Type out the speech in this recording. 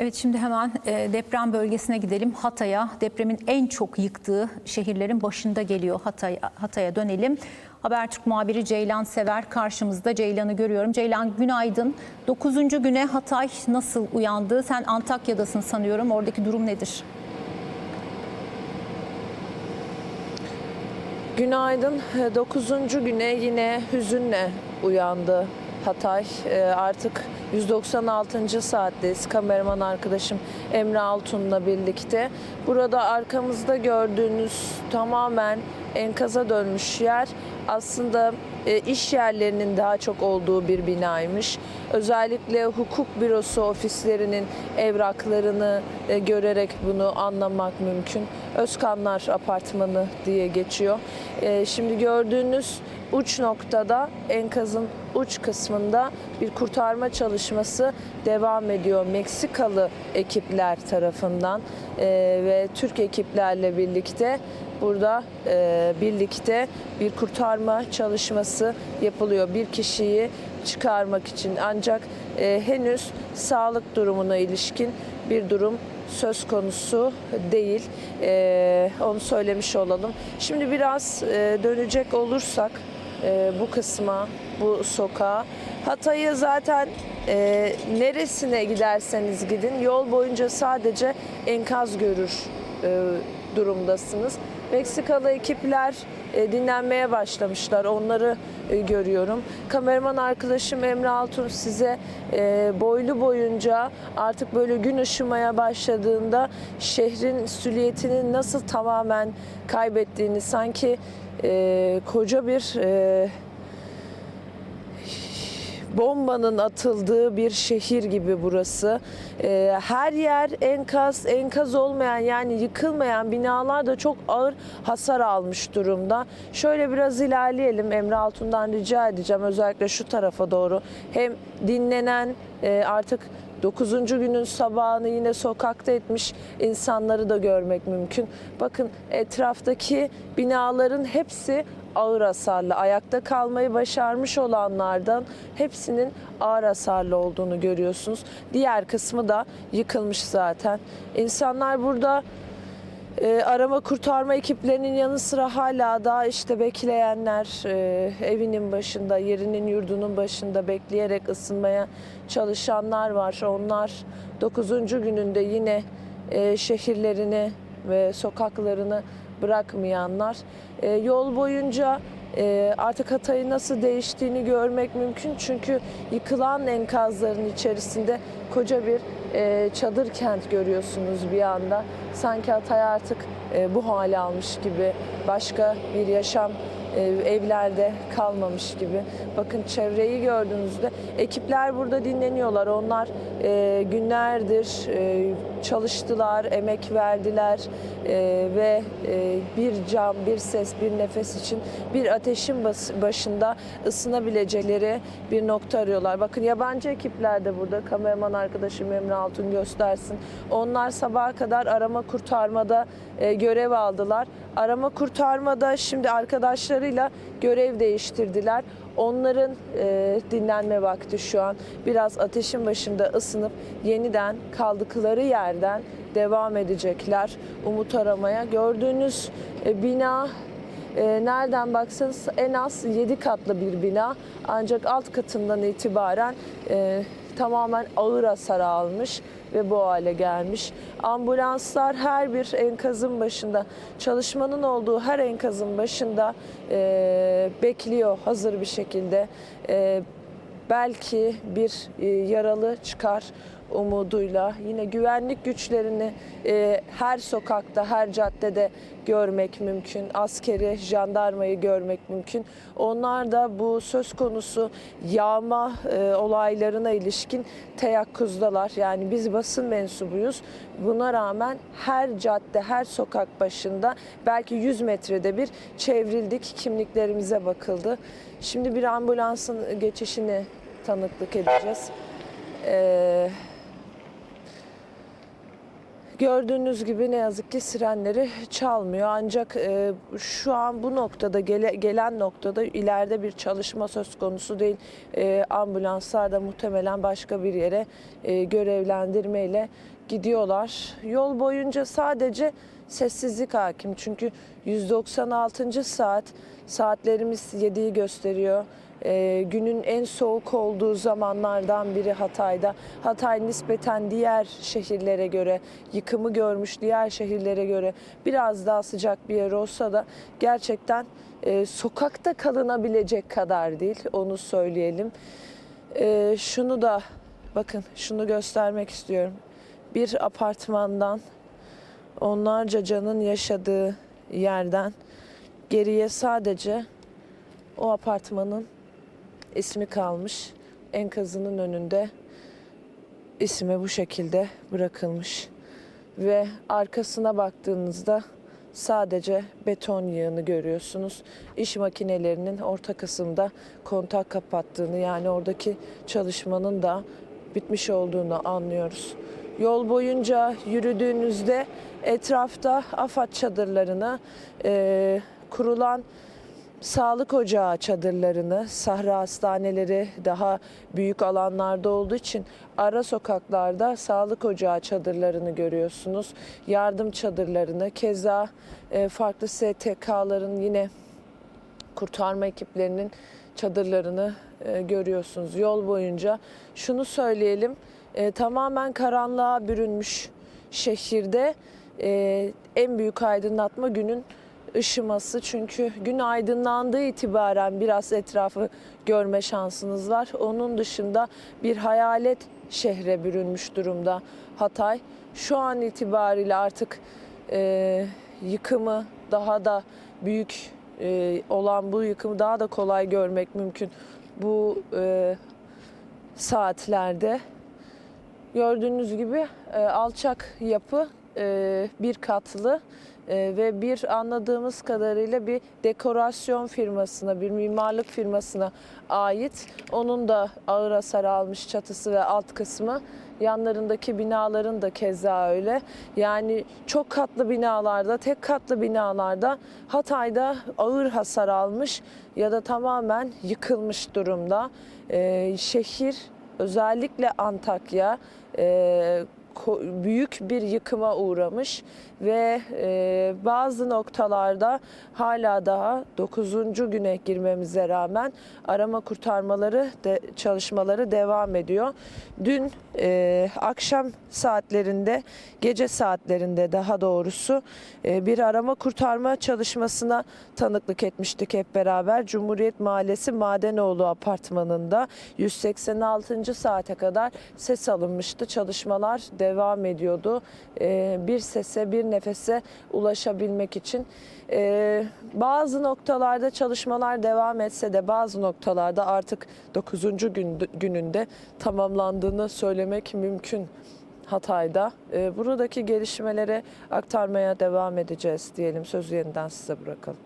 Evet şimdi hemen e, deprem bölgesine gidelim. Hatay'a depremin en çok yıktığı şehirlerin başında geliyor Hatay Hatay'a dönelim. Habertürk muhabiri Ceylan Sever karşımızda. Ceylan'ı görüyorum. Ceylan günaydın. 9. güne Hatay nasıl uyandı? Sen Antakya'dasın sanıyorum. Oradaki durum nedir? Günaydın. 9. güne yine hüzünle uyandı Hatay. Ee, Artık 196. saatteyiz. Kameraman arkadaşım Emre Altun'la birlikte. Burada arkamızda gördüğünüz tamamen enkaza dönmüş yer aslında e, iş yerlerinin daha çok olduğu bir binaymış. Özellikle hukuk bürosu ofislerinin evraklarını e, görerek bunu anlamak mümkün. Özkanlar Apartmanı diye geçiyor. E, Şimdi gördüğünüz uç noktada enkazın uç kısmında bir kurtarma çalışması devam ediyor. Meksikalı ekipler tarafından e, ve Türk ekiplerle birlikte burada e, birlikte bir kurtarma çalışması yapılıyor. Bir kişiyi çıkarmak için ancak e, henüz sağlık durumuna ilişkin bir durum söz konusu değil. E, onu söylemiş olalım. Şimdi biraz e, dönecek olursak e, bu kısma, bu sokağa. Hatay'ı zaten e, neresine giderseniz gidin yol boyunca sadece enkaz görür e, durumdasınız. Meksikalı ekipler e, dinlenmeye başlamışlar. Onları e, görüyorum. Kameraman arkadaşım Emre Altun size e, boylu boyunca artık böyle gün ışımaya başladığında şehrin süliyetini nasıl tamamen kaybettiğini sanki e, koca bir e, bombanın atıldığı bir şehir gibi burası. Ee, her yer enkaz, enkaz olmayan yani yıkılmayan binalar da çok ağır hasar almış durumda. Şöyle biraz ilerleyelim Emre Altun'dan rica edeceğim özellikle şu tarafa doğru. Hem dinlenen e, artık 9. günün sabahını yine sokakta etmiş insanları da görmek mümkün. Bakın etraftaki binaların hepsi ağır hasarlı. Ayakta kalmayı başarmış olanlardan hepsinin ağır hasarlı olduğunu görüyorsunuz. Diğer kısmı da yıkılmış zaten. İnsanlar burada e, arama kurtarma ekiplerinin yanı sıra hala da işte bekleyenler e, evinin başında, yerinin yurdunun başında bekleyerek ısınmaya çalışanlar var. Onlar 9. gününde yine e, şehirlerini ve sokaklarını bırakmayanlar. E, yol boyunca artık Hatay'ın nasıl değiştiğini görmek mümkün. Çünkü yıkılan enkazların içerisinde koca bir e, çadır kent görüyorsunuz bir anda. Sanki Hatay artık e, bu hale almış gibi başka bir yaşam evlerde kalmamış gibi. Bakın çevreyi gördüğünüzde ekipler burada dinleniyorlar. Onlar e, günlerdir e, çalıştılar, emek verdiler e, ve e, bir cam, bir ses, bir nefes için bir ateşin bas- başında ısınabilecekleri bir nokta arıyorlar. Bakın yabancı ekipler de burada. Kameraman arkadaşım Emre Altun göstersin. Onlar sabaha kadar arama kurtarmada e, görev aldılar. Arama kurtarmada şimdi arkadaşlarıyla görev değiştirdiler. Onların e, dinlenme vakti şu an. Biraz ateşin başında ısınıp yeniden kaldıkları yerden devam edecekler umut aramaya. Gördüğünüz e, bina e, nereden baksanız en az 7 katlı bir bina. Ancak alt katından itibaren e, tamamen ağır hasar almış ve bu hale gelmiş. Ambulanslar her bir enkazın başında, çalışmanın olduğu her enkazın başında e, bekliyor hazır bir şekilde. E, belki bir e, yaralı çıkar umuduyla yine güvenlik güçlerini e, her sokakta, her caddede görmek mümkün. Askeri, jandarmayı görmek mümkün. Onlar da bu söz konusu yağma e, olaylarına ilişkin teyakkuzdalar. Yani biz basın mensubuyuz. Buna rağmen her cadde, her sokak başında belki 100 metrede bir çevrildik, kimliklerimize bakıldı. Şimdi bir ambulansın geçişini tanıklık edeceğiz. Ee, Gördüğünüz gibi ne yazık ki sirenleri çalmıyor. Ancak e, şu an bu noktada gele- gelen noktada ileride bir çalışma söz konusu değil. E, ambulanslar da muhtemelen başka bir yere e, görevlendirmeyle gidiyorlar. Yol boyunca sadece sessizlik hakim. Çünkü 196. saat saatlerimiz 7'yi gösteriyor. Ee, günün en soğuk olduğu zamanlardan biri Hatay'da. Hatay nispeten diğer şehirlere göre, yıkımı görmüş diğer şehirlere göre biraz daha sıcak bir yer olsa da gerçekten e, sokakta kalınabilecek kadar değil, onu söyleyelim. Ee, şunu da bakın şunu göstermek istiyorum. Bir apartmandan onlarca canın yaşadığı yerden geriye sadece o apartmanın ismi kalmış. Enkazının önünde ismi bu şekilde bırakılmış. Ve arkasına baktığınızda sadece beton yığını görüyorsunuz. İş makinelerinin orta kısımda kontak kapattığını yani oradaki çalışmanın da bitmiş olduğunu anlıyoruz. Yol boyunca yürüdüğünüzde etrafta AFAD çadırlarını, eee, kurulan sağlık ocağı çadırlarını, sahra hastaneleri daha büyük alanlarda olduğu için ara sokaklarda sağlık ocağı çadırlarını görüyorsunuz. Yardım çadırlarını, keza e, farklı STK'ların yine kurtarma ekiplerinin çadırlarını e, görüyorsunuz yol boyunca. Şunu söyleyelim, e, tamamen karanlığa bürünmüş şehirde en büyük aydınlatma günün ışıması. Çünkü gün aydınlandığı itibaren biraz etrafı görme şansınız var. Onun dışında bir hayalet şehre bürünmüş durumda Hatay. Şu an itibariyle artık e, yıkımı daha da büyük e, olan bu yıkımı daha da kolay görmek mümkün bu e, saatlerde. Gördüğünüz gibi e, alçak yapı bir katlı e, ve bir anladığımız kadarıyla bir dekorasyon firmasına, bir mimarlık firmasına ait. Onun da ağır hasar almış çatısı ve alt kısmı. Yanlarındaki binaların da keza öyle. Yani çok katlı binalarda, tek katlı binalarda Hatay'da ağır hasar almış ya da tamamen yıkılmış durumda. E, şehir özellikle Antakya e, büyük bir yıkıma uğramış ve e, bazı noktalarda hala daha 9. güne girmemize rağmen arama kurtarmaları de, çalışmaları devam ediyor. Dün e, akşam saatlerinde, gece saatlerinde daha doğrusu e, bir arama kurtarma çalışmasına tanıklık etmiştik hep beraber. Cumhuriyet Mahallesi Madenoğlu apartmanında 186. saate kadar ses alınmıştı. Çalışmalar devam ediyordu. E, bir sese, bir nefese ulaşabilmek için. E, bazı noktalarda çalışmalar devam etse de bazı noktalarda artık 9. gün, gününde tamamlandığını söylemek mümkün. Hatay'da. E, buradaki gelişmeleri aktarmaya devam edeceğiz diyelim. Sözü yeniden size bırakalım.